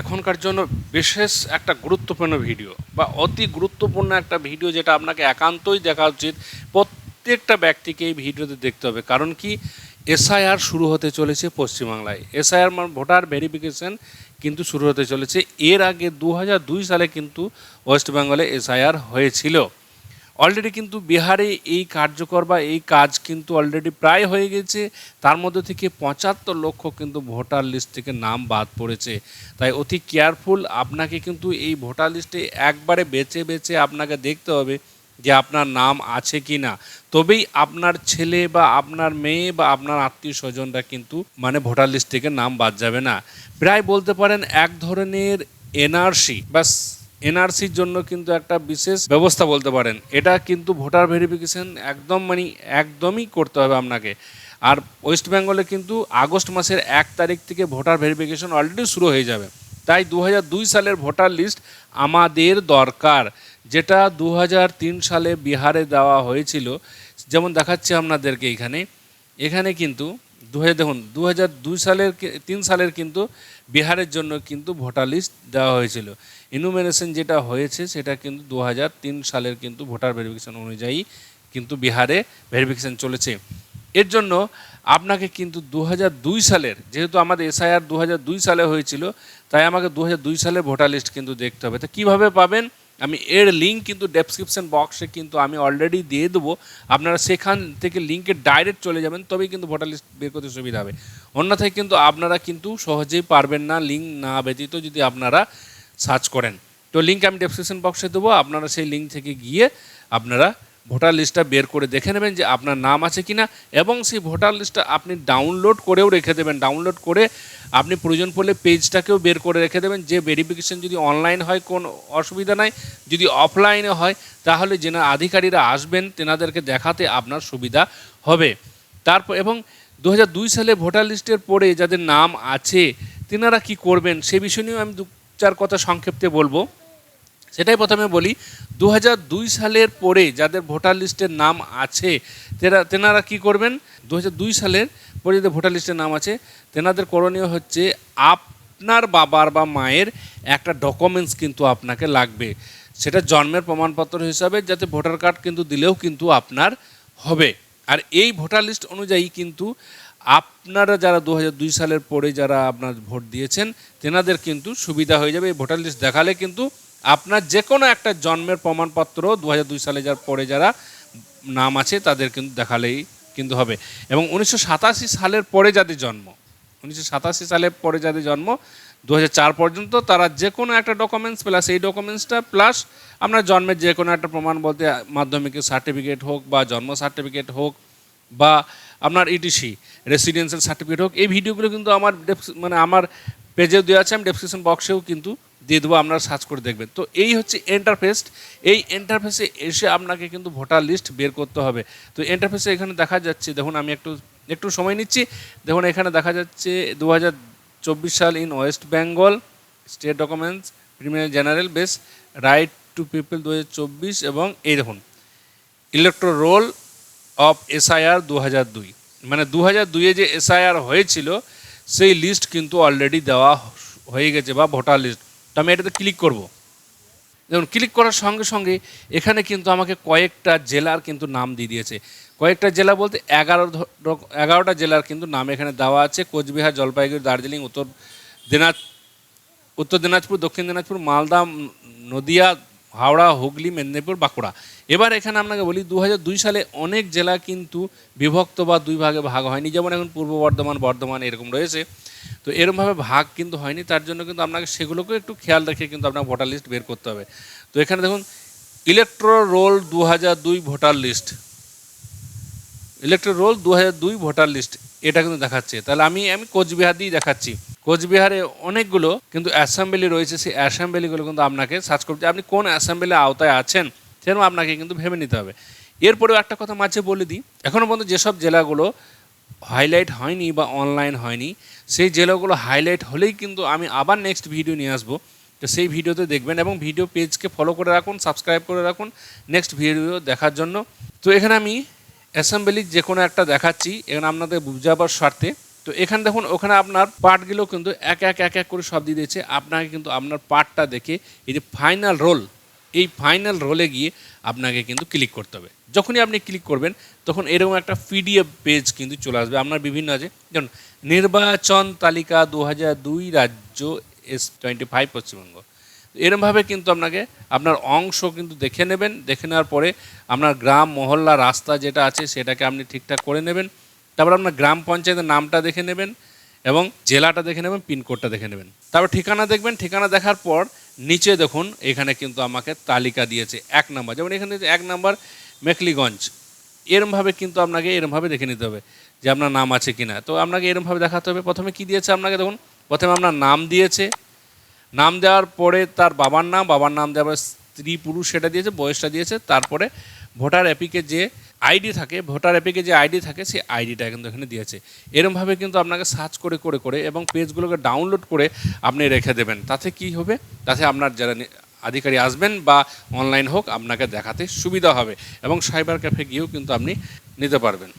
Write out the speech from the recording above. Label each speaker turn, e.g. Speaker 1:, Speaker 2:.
Speaker 1: এখনকার জন্য বিশেষ একটা গুরুত্বপূর্ণ ভিডিও বা অতি গুরুত্বপূর্ণ একটা ভিডিও যেটা আপনাকে একান্তই দেখা উচিত প্রত্যেকটা ব্যক্তিকে এই ভিডিওতে দেখতে হবে। কারণ কি? এসআইআর শুরু হতে চলেছে পশ্চিমবাংলায়। এসআইআর মানে ভোটার ভেরিফিকেশন কিন্তু শুরু হতে চলেছে। এর আগে দু হাজার দুই সালে কিন্তু ওয়েস্ট বেঙ্গলে এসআইআর হয়েছিল। অলরেডি কিন্তু বিহারে এই কার্যকর বা এই কাজ কিন্তু অলরেডি প্রায় হয়ে গেছে। তার মধ্যে থেকে পঁচাত্তর লক্ষ কিন্তু ভোটার লিস্ট থেকে নাম বাদ পড়েছে। তাই অতি কেয়ারফুল আপনাকে কিন্তু এই ভোটার লিস্টে একবারে বেছে বেছে আপনাকে দেখতে হবে যে আপনার নাম আছে কি না তবেই আপনার ছেলে বা আপনার মেয়ে বা আপনার আত্মীয় স্বজনরা কিন্তু মানে ভোটার লিস্ট থেকে নাম বাদ যাবে না। প্রায় বলতে পারেন এক ধরনের এনআরসি বা এনআরসির জন্য কিন্তু একটা বিশেষ ব্যবস্থা বলতে পারেন। এটা কিন্তু ভোটার ভেরিফিকেশন একদম মানে একদমই করতে হবে আপনাকে। আর ওয়েস্ট বেঙ্গলে কিন্তু আগস্ট মাসের এক তারিখ থেকে ভোটার ভেরিফিকেশন অলরেডি শুরু হয়ে যাবে। তাই দু হাজার দুই সালের ভোটার লিস্ট আমাদের দরকার। যেটা দু হাজার তিন সালে বিহারে দেওয়া হয়েছিল, যেমন দেখাচ্ছি আপনাদেরকে এখানে। এখানে কিন্তু দু হাজার দেখুন দু হাজার দুই সালের তিন সালের কিন্তু বিহারের জন্য কিন্তু ভোটার লিস্ট দেওয়া হয়েছিল। ইনুমিনেশন যেটা হয়েছে, সেটা কিন্তু দু হাজার তিন সালের কিন্তু ভোটার ভেরিফিকেশন অনুযায়ী কিন্তু বিহারে ভেরিফিকেশন চলেছে। এর জন্য আপনাকে কিন্তু দু দুই সালের, যেহেতু আমাদের এসআইআর দু দুই সালে হয়েছিল, তাই আমাকে দু সালের ভোটার লিস্ট কিন্তু দেখতে হবে। তো কীভাবে পাবেন? আমি এর লিঙ্ক কিন্তু ডেসক্রিপশন বক্সে কিন্তু আমি অলরেডি দিয়ে দেবো। আপনারা সেখান থেকে লিঙ্কে ডাইরেক্ট চলে যাবেন, তবেই কিন্তু ভোটার লিস্ট বের করতে সুবিধা হবে। অন্যথায় কিন্তু আপনারা কিন্তু সহজেই পারবেন না লিঙ্ক না ব্যতীত যদি আপনারা সার্চ করেন। তো লিঙ্ক আমি ডেসক্রিপশন বক্সে দেবো, আপনারা সেই লিঙ্ক থেকে গিয়ে আপনারা ভোটার লিস্টটা বের করে দেখে নেবেন যে আপনার নাম আছে কি না এবং সেই ভোটার লিস্টটা আপনি ডাউনলোড করেও রেখে দেবেন। ডাউনলোড করে আপনি প্রয়োজন পড়লে পেজটাকেও বের করে রেখে দেবেন। যে ভেরিফিকেশন যদি অনলাইন হয়, কোনো অসুবিধা নাই। যদি অফলাইনে হয়, তাহলে যেনা আধিকারীরা আসবেন, তেনাদেরকে দেখাতে আপনার সুবিধা হবে। তারপর এবং দু হাজার দুই সালে ভোটার লিস্টের পরে যাদের নাম আছে, তেনারা কি করবেন, সে বিষয় নিয়েও আমি দু চার কথা সংক্ষেপে বলব। সেটাই প্রথমে বলি দু হাজার দুই সালের পরে যাদের ভোটার লিস্টের নাম আছে, তেরা, তেনারা কি করবেন? দু হাজার দুই সালের পরে যাদের ভোটার লিস্টের নাম আছে, তেনাদের করণীয় হচ্ছে আপনার বাবার বা মায়ের একটা ডকুমেন্টস কিন্তু আপনাকে লাগবে। সেটা জন্মের প্রমাণপত্র হিসাবে যাতে ভোটার কার্ড কিন্তু দিলেও কিন্তু আপনার হবে। আর এই ভোটার লিস্ট অনুযায়ী কিন্তু আপনারা যারা দু হাজার দুই সালের পরে যারা আপনার ভোট দিয়েছেন, তেনাদের কিন্তু সুবিধা হয়ে যাবে। এই ভোটার লিস্ট দেখালে কিন্তু আপনার যে কোনো একটা জন্মের প্রমাণপত্র দু দুই সালে যার পরে যারা নাম আছে তাদের কিন্তু দেখালেই কিন্তু হবে। এবং উনিশশো সাতাশি সালের পরে যাদের জন্ম, উনিশশো সাতাশি সালের পরে যাদের জন্ম দু হাজার চার পর্যন্ত তারা যে কোনো একটা ডকুমেন্টস প্লাস এই ডকুমেন্টসটা প্লাস আপনার জন্মের যে কোনো একটা প্রমাণ বলতে মাধ্যমিকের সার্টিফিকেট হোক বা জন্ম সার্টিফিকেট হোক বা আপনার ইটিসি রেসিডেন্সিয়াল সার্টিফিকেট হোক, এই ভিডিওগুলো কিন্তু আমার মানে আমার পেজেও দেওয়া আছে, আমি ডেসক্রিপশন বক্সেও কিন্তু দিয়ে দেবো, আপনারা সার্চ করে দেখবেন। তো এই হচ্ছে এন্টারফেস এই এন্টারফেসে এসে আপনাকে কিন্তু ভোটার লিস্ট বের করতে হবে। তো এন্টারফেসে এখানে দেখা যাচ্ছে, দেখুন আমি একটু একটু সময় নিচ্ছি। দেখুন এখানে দেখা যাচ্ছে দু সাল in West Bengal state documents premier general base right to people দু হাজার চব্বিশ এবং এই দেখুন ইলেকট্রো রোল অফ এসআইআর দু দুই। মানে দু হাজার দুইয়ে যে এসআইআর হয়েছিল, সেই লিস্ট কিন্তু অলরেডি দেওয়া হয়ে গেছে বা ভোটার লিস্ট তো আমি এটাতে ক্লিক করব। দেখুন ক্লিক করার সঙ্গে সঙ্গে এখানে কিন্তু আমাকে কয়েকটা জেলার কিন্তু নাম দিয়ে দিয়েছে। কয়েকটা জেলা বলতে এগারো এগারোটা জেলার কিন্তু নাম এখানে দেওয়া আছে। কোচবিহার, জলপাইগুড়ি, দার্জিলিং, উত্তর দিনাজ, উত্তর দিনাজপুর, দক্ষিণ দিনাজপুর, মালদা নদিয়া হাওড়া, হুগলি, মেদিনীপুর, বাঁকুড়া। এবার এখানে আপনাকে বলি দু দুই সালে অনেক জেলা কিন্তু বিভক্ত বা দুই ভাগে ভাগ হয়নি। যেমন এখন পূর্ব বর্ধমান বর্ধমান এরকম রয়েছে। তো এরকমভাবে ভাগ কিন্তু হয়নি, তার জন্য কিন্তু আপনাকে সেগুলোকেও একটু খেয়াল রেখে কিন্তু আপনাকে ভোটার লিস্ট বের করতে হবে। তো এখানে দেখুন ইলেকট্রো রোল দু দুই ভোটার লিস্ট। ইলেকট্রো রোল দু দুই ভোটার লিস্ট, এটা কিন্তু দেখাচ্ছে। তাহলে আমি আমি কোচবিহার দিয়েই দেখাচ্ছি। কোচবিহারে অনেকগুলো কিন্তু অ্যাসেম্বলি রয়েছে, সেই অ্যাসেম্বলিগুলো কিন্তু আপনাকে সার্চ করতে আপনি কোন অ্যাসেম্বলির আওতায় আছেন সেরকম আপনাকে কিন্তু ভেবে নিতে হবে। এরপরেও একটা কথা মাঝে বলে দিই এখনও পর্যন্ত যেসব জেলাগুলো হাইলাইট হয়নি বা অনলাইন হয়নি, সেই জেলাগুলো হাইলাইট হলেই কিন্তু আমি আবার নেক্সট ভিডিও নিয়ে আসব। তো সেই ভিডিওতে দেখবেন এবং ভিডিও পেজকে ফলো করে রাখুন, সাবস্ক্রাইব করে রাখুন নেক্সট ভিডিও দেখার জন্য। তো এখানে আমি অ্যাসেম্বলি যে কোনো একটা দেখাচ্ছি, এখানে আপনাদের বুঝাবার স্বার্থে তো এখানে দেখুন, ওখানে আপনার পার্টগুলো কিন্তু এক এক এক এক করে সব দিয়ে দিয়েছে। আপনাকে কিন্তু আপনার পার্টটা দেখে এই যে ফাইনাল রোল এই ফাইনাল রোলে গিয়ে আপনাকে কিন্তু ক্লিক করতে হবে। যখনই আপনি ক্লিক করবেন, তখন এরকম একটা পিডিএফ পেজ কিন্তু চলে আসবে। আপনার বিভিন্ন আছে, যেমন, নির্বাচন তালিকা দু দুই, রাজ্য এস টোয়েন্টি ফাইভ পশ্চিমবঙ্গ এরমভাবে কিন্তু আপনাকে আপনার অংশ কিন্তু দেখে নেবেন। দেখে নেওয়ার পরে আপনার গ্রাম, মহল্লা, রাস্তা যেটা আছে, সেটাকে আপনি ঠিকঠাক করে নেবেন। তারপর আপনার গ্রাম পঞ্চায়েতের নামটা দেখে নেবেন এবং জেলাটা দেখে নেবেন পিনকোডটা দেখে নেবেন। তারপর ঠিকানা দেখবেন, ঠিকানা দেখার পর নিচে দেখুন, এখানে কিন্তু আমাকে তালিকা দিয়েছে এক নাম্বার। যেমন এখানে এক নাম্বার মেখলিগঞ্জ। এরমভাবে কিন্তু আপনাকে এরমভাবে দেখে নিতে হবে যে আপনার নাম আছে কি না তো আপনাকে এরমভাবে দেখাতে হবে। প্রথমে কি দিয়েছে আপনাকে? দেখুন, প্রথমে আপনার নাম দিয়েছে। নাম দেওয়ার পরে তার বাবার নাম বাবার নাম দেওয়ার স্ত্রী পুরুষ সেটা দিয়েছে, বয়সটা দিয়েছে। তারপরে ভোটার অ্যাপিকে যে আইডি থাকে, ভোটার অ্যাপে যে আইডি থাকে, সেই আইডিটা কিন্তু এখানে দিয়েছে। এরমভাবে কিন্তু আপনাকে সার্চ করে করে করে এবং পেজগুলোকে ডাউনলোড করে আপনি রেখে দেবেন। তাতে কি হবে? তাতে আপনার যারা আধিকারী আসবেন বা অনলাইন হোক, আপনাকে দেখাতে সুবিধা হবে এবং সাইবার ক্যাফে গিয়েও কিন্তু আপনি নিতে পারবেন।